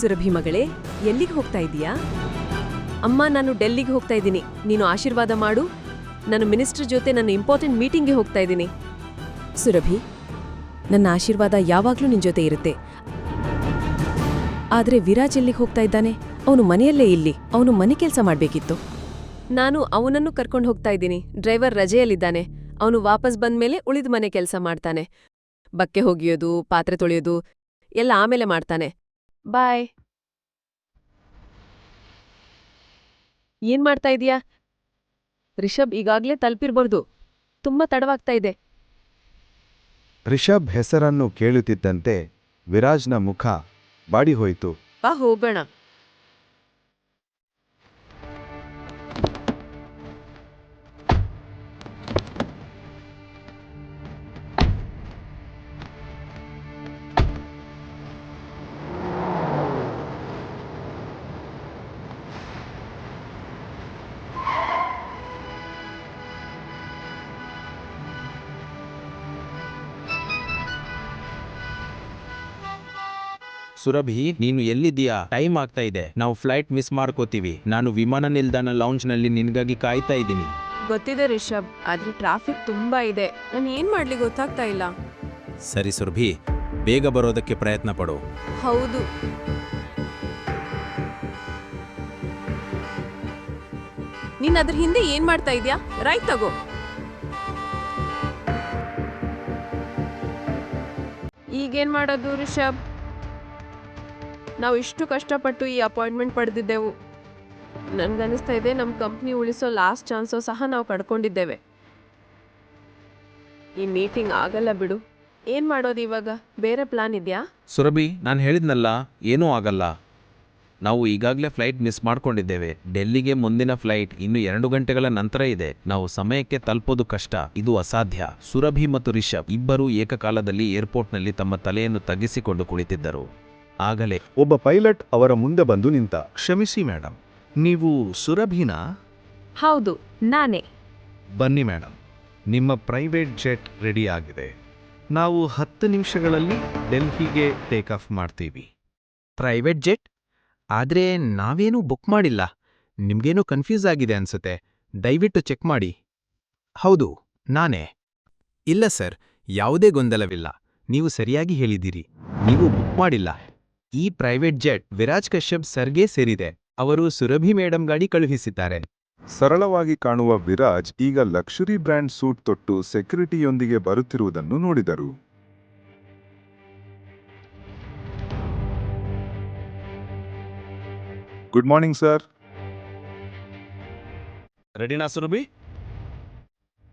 ಸುರಭಿ ಮಗಳೇ, ಎಲ್ಲಿಗೆ ಹೋಗ್ತಾ ಇದೀಯಾ ಅಮ್ಮ, ನಾನು ಡೆಲ್ಲಿಗೆ ಹೋಗ್ತಾ ಇದ್ದೀನಿ. ನೀನು ಆಶೀರ್ವಾದ ಮಾಡು. ನಾನು ಮಿನಿಸ್ಟರ್ ಜೊತೆ ನನ್ನ ಇಂಪಾರ್ಟೆಂಟ್ ಮೀಟಿಂಗ್ಗೆ ಹೋಗ್ತಾ ಇದ್ದೀನಿ. ಸುರಭಿ, ನನ್ನ ಆಶೀರ್ವಾದ ಯಾವಾಗಲೂ ನಿನ್ನ ಜೊತೆ ಇರುತ್ತೆ. ಆದರೆ ವಿರಾಜ್ ಎಲ್ಲಿಗೆ ಹೋಗ್ತಾ ಇದ್ದಾನೆ? ಅವನು ಮನೆಯಲ್ಲೇ ಇಲ್ಲಿ. ಅವನು ಮನೆ ಕೆಲಸ ಮಾಡಬೇಕಿತ್ತು. ನಾನು ಅವನನ್ನು ಕರ್ಕೊಂಡು ಹೋಗ್ತಾ ಇದ್ದೀನಿ. ಡ್ರೈವರ್ ರಜೆಯಲ್ಲಿದ್ದಾನೆ. ಅವನು ವಾಪಸ್ ಬಂದ್ಮೇಲೆ ಉಳಿದ ಮನೆ ಕೆಲಸ ಮಾಡ್ತಾನೆ. ಬಕ್ಕೆ ಹೋಗಿಯೋದು, ಪಾತ್ರೆ ತೊಳೆಯೋದು, ಎಲ್ಲ ಆಮೇಲೆ ಮಾಡ್ತಾನೆ. ಬಾಯ್ ಏನ್ ಮಾಡ್ತಾ ಇದೀಯಾ? ರಿಷಬ್ ಈಗಾಗ್ಲೇ ತಲುಪಿರ್ಬಾರ್ದು. ತುಂಬಾ ತಡವಾಗ್ತಾ ಇದೆ. ರಿಷಬ್ ಹೆಸರನ್ನು ಕೇಳುತ್ತಿದ್ದಂತೆ ವಿರಾಜ್ನ ಮುಖ ಬಾಡಿಹೋಯಿತು. ಬಾ ಹೋಗೋಣ. ಸುರಭಿ ನೀನು ಎಲ್ಲಿದ್ದೀಯಾ? ಟೈಮ್ ಆಗ್ತಾ ಇದೆ. ನಾವು ಫ್ಲೈಟ್ ಮಿಸ್ ಮಾಡ್ಕೋತೀವಿ. ನಾನು ವಿಮಾನ ನಿಲ್ದಾಣ ನಲ್ಲಿ ನಿನಗಾಗಿ ಕಾಯ್ತಾ ಇದ್ದೀನಿ. ಗೊತ್ತಿದೆ ರಿಷಬ್ ಆದ್ರೆ ಟ್ರಾಫಿಕ್ ತುಂಬಾ ಇದೆ. ನಾನು ಏನ್ ಮಾಡ್ಲಿ ಗೊತ್ತಾಗ್ತಾ ಇಲ್ಲ. ಸರಿ ಸುರಭಿ ಬೇಗ ಬರೋದಕ್ಕೆ ಪ್ರಯತ್ನ ಪಡು. ಹೌದು. ನೀನ್ ಅದ್ರ ಹಿಂದೆ ಏನ್ ಮಾಡ್ತಾ ಇದ್ಯಾ? ರೈಟ್ ತಗೋ. ಈಗೇನ್ ಮಾಡೋದು ರಿಷಬ್? ನಾವು ಇಷ್ಟು ಕಷ್ಟಪಟ್ಟು ಈ ಅಪಾಯಿಂಟ್ಮೆಂಟ್ ಪಡೆದಿದ್ದೆವು. ನನಗನ್ನಿಸ್ತಾ ಇದೆ ನಮ್ಮ ಕಂಪ್ನಿ ಉಳಿಸೋ ಲಾಸ್ಟ್ ಚಾನ್ಸು ಸಹ ನಾವು ಕಳ್ಕೊಂಡಿದ್ದೇವೆ ಈ ಮೀಟಿಂಗ್ ಆಗಲ್ಲ ಬಿಡು. ಏನ್ ಮಾಡೋದು ಇವಾಗ? ಬೇರೆ ಪ್ಲಾನ್ ಇದೆಯಾ? ಸುರಭಿ, ನಾನು ಹೇಳಿದ್ನಲ್ಲ, ಏನೂ ಆಗಲ್ಲ. ನಾವು ಈಗಾಗಲೇ ಫ್ಲೈಟ್ ಮಿಸ್ ಮಾಡ್ಕೊಂಡಿದ್ದೇವೆ. ಡೆಲ್ಲಿಗೆ ಮುಂದಿನ ಫ್ಲೈಟ್ ಇನ್ನು ಎರಡು ಗಂಟೆಗಳ ನಂತರ ಇದೆ. ನಾವು ಸಮಯಕ್ಕೆ ತಲುಪೋದು ಕಷ್ಟ, ಇದು ಅಸಾಧ್ಯ. ಸುರಭಿ ಮತ್ತು ರಿಷಬ್ ಇಬ್ಬರೂ ಏಕಕಾಲದಲ್ಲಿ ಏರ್ಪೋರ್ಟ್ನಲ್ಲಿ ತಮ್ಮ ತಲೆಯನ್ನು ತಗ್ಗಿಸಿಕೊಂಡು ಕುಳಿತಿದ್ದರು. ಆಗಲೇ. ಒಬ್ಬ ಪೈಲಟ್ ಅವರ ಮುಂದೆ ಬಂದು ನಿಂತ ಕ್ಷಮಿಸಿ ಮೇಡಮ್ ನೀವು ಸುರಭಿನಾ? ಹೌದು ನಾನೇ. ಬನ್ನಿ ಮೇಡಮ್ ನಿಮ್ಮ ಪ್ರೈವೇಟ್ ಜೆಟ್ ರೆಡಿ ಆಗಿದೆ. ನಾವು ಹತ್ತು ನಿಮಿಷಗಳಲ್ಲಿ ಡೆಲ್ಹಿಗೆ ಟೇಕ್ ಆಫ್ ಮಾಡ್ತೀವಿ. Private jet? ಆದರೆ ನಾವೇನೂ ಬುಕ್ ಮಾಡಿಲ್ಲ. ನಿಮ್ಗೇನೋ ಕನ್ಫ್ಯೂಸ್ ಆಗಿದೆ ಅನ್ಸುತ್ತೆ. ದಯವಿಟ್ಟು ಚೆಕ್ ಮಾಡಿ. ಹೌದು ನಾನೇ. ಇಲ್ಲ ಸರ್ ಯಾವುದೇ ಗೊಂದಲವಿಲ್ಲ. ನೀವು ಸರಿಯಾಗಿ ಹೇಳಿದ್ದೀರಿ. ನೀವು ಬುಕ್ ಮಾಡಿಲ್ಲ. ಈ ಪ್ರೈವೇಟ್ ಜೆಟ್ ವಿರಾಜ್ ಕಶ್ಯಪ್ ಸರ್ಗೆ ಸೇರಿದೆ. ಅವರು ಸುರಭಿ ಮೇಡಂ ಗಾಡಿ ಕಳುಹಿಸಿದ್ದಾರೆ. ಸರಳವಾಗಿ ಕಾಣುವ ವಿರಾಜ್ ಈಗ ಲಕ್ಷುರಿ ಬ್ರ್ಯಾಂಡ್ ಸೂಟ್ ತೊಟ್ಟು ಸೆಕ್ಯುರಿಟಿಯೊಂದಿಗೆ ಬರುತ್ತಿರುವುದನ್ನು ನೋಡಿದರು. Good morning sir. ರೆಡಿನಾ ಸುರಭಿ?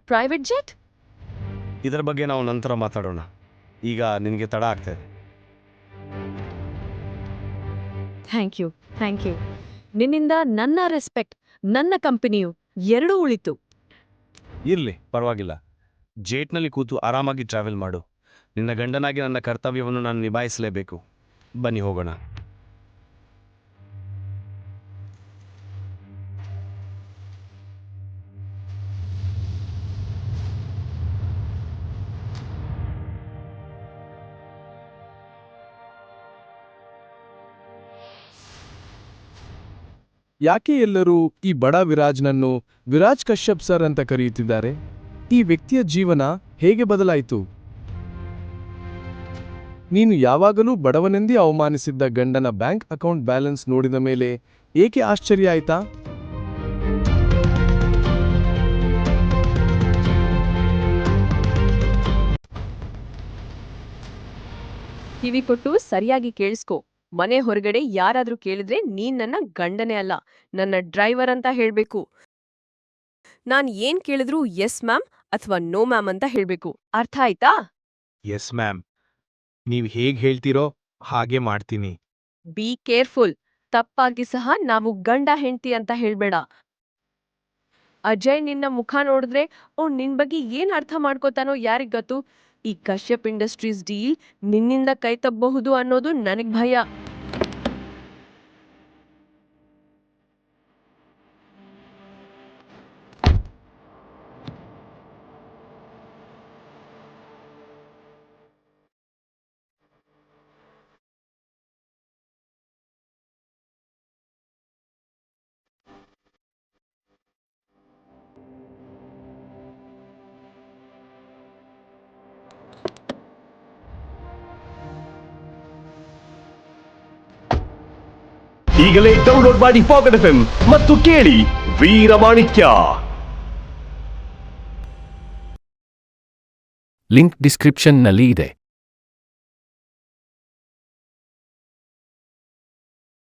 Private jet? ಇದರ ಬಗ್ಗೆ ನಾವು ನಂತರ ಮಾತಾಡೋಣ. ಈಗ ನಿನಗೆ ತಡ ಆಗ್ತಾ ಇದೆ. Thank you thank you. ನಿನ್ನಿಂದ ನನ್ನ ರೆಸ್ಪೆಕ್ಟ್, ನನ್ನ ಕಂಪನಿಯು ಎರಡೂ ಉಳಿತು. ಇರಲಿ, ಪರವಾಗಿಲ್ಲ. ಜೇಟ್ನಲ್ಲಿ ಕೂತು ಆರಾಮಾಗಿ ಟ್ರಾವೆಲ್ ಮಾಡು. ನಿನ್ನ ಗಂಡನಾಗಿ ನನ್ನ ಕರ್ತವ್ಯವನ್ನು ನಾನು ನಿಭಾಯಿಸಲೇಬೇಕು. ಬನ್ನಿ ಹೋಗೋಣ. ಯಾಕೆ ಎಲ್ಲರೂ ಈ ಬಡ ವಿರಾಜ್ನನ್ನು ವಿರಾಜ್ ಕಶ್ಯಪ್ ಸರ್ ಅಂತ ಕರೆಯುತ್ತಿದ್ದಾರೆ? ಈ ವ್ಯಕ್ತಿಯ ಜೀವನ ಹೇಗೆ ಬದಲಾಯಿತು? ನೀನು ಯಾವಾಗಲೂ ಬಡವನೆಂದೇ ಅವಮಾನಿಸಿದ್ದ ಗಂಡನ ಬ್ಯಾಂಕ್ ಅಕೌಂಟ್ ಬ್ಯಾಲೆನ್ಸ್ ನೋಡಿದ ಮೇಲೆ ಏಕೆ ಆಶ್ಚರ್ಯ ಆಯ್ತಾ? ಕಿವಿ ಕೊಟ್ಟು ಸರಿಯಾಗಿ ಕೇಳಿಸ್ಕೊ. ಮನೆ ಹೊರಗಡೆ ಯಾರಾದ್ರೂ ಕೇಳಿದ್ರೆ ನೀನ್ ನನ್ನ ಗಂಡನೇ ಅಲ್ಲ ನನ್ನ ಡ್ರೈವರ್ ಅಂತ ಹೇಳ್ಬೇಕು. ನಾನ್ ಏನ್ ಕೇಳಿದ್ರು ಎಸ್ ಮ್ಯಾಮ್ ಅಥವಾ ನೋ ಮ್ಯಾಮ್ ಅಂತ ಹೇಳ್ಬೇಕು. ಅರ್ಥ ಆಯ್ತಾ? ಎಸ್ ಮ್ಯಾಮ್ ನೀವು ಹೇಗೆ ಹೇಳ್ತೀರೋ ಹಾಗೆ ಮಾಡ್ತೀನಿ. ಬಿ ಕೇರ್ಫುಲ್ ತಪ್ಪಾಗಿ ಸಹ ನಾವು ಗಂಡ ಹೆಂಡ್ತಿ ಅಂತ ಹೇಳ್ಬೇಡ. ಅಜಯ್ ನಿನ್ನ ಮುಖ ನೋಡಿದ್ರೆ ಓ ನಿನ್ ಬಗ್ಗೆ ಏನ್ ಅರ್ಥ ಮಾಡ್ಕೋತಾನೋ ಯಾರಿಗ್ ಗೊತ್ತು? ಈ ಕಶ್ಯಪ್ ಇಂಡಸ್ಟ್ರೀಸ್ ಡೀಲ್ ನಿನ್ನಿಂದ ಕೈತಪ್ಪಬಹುದು ಅನ್ನೋದು ನನಗ್ ಭಯ. ಈಗಲೇ ಡೌನ್ಲೋಡ್ ಮಾಡಿ ಪಾಕೆಟ್ ಎಫ್ ಮತ್ತು ಕೇಳಿ ವೀರಮಾಣಿಕ್ಯ ಲಿಂಕ್ ಡಿಸ್ಕ್ರಿಪ್ಷನ್ನಲ್ಲಿ ಇದೆ.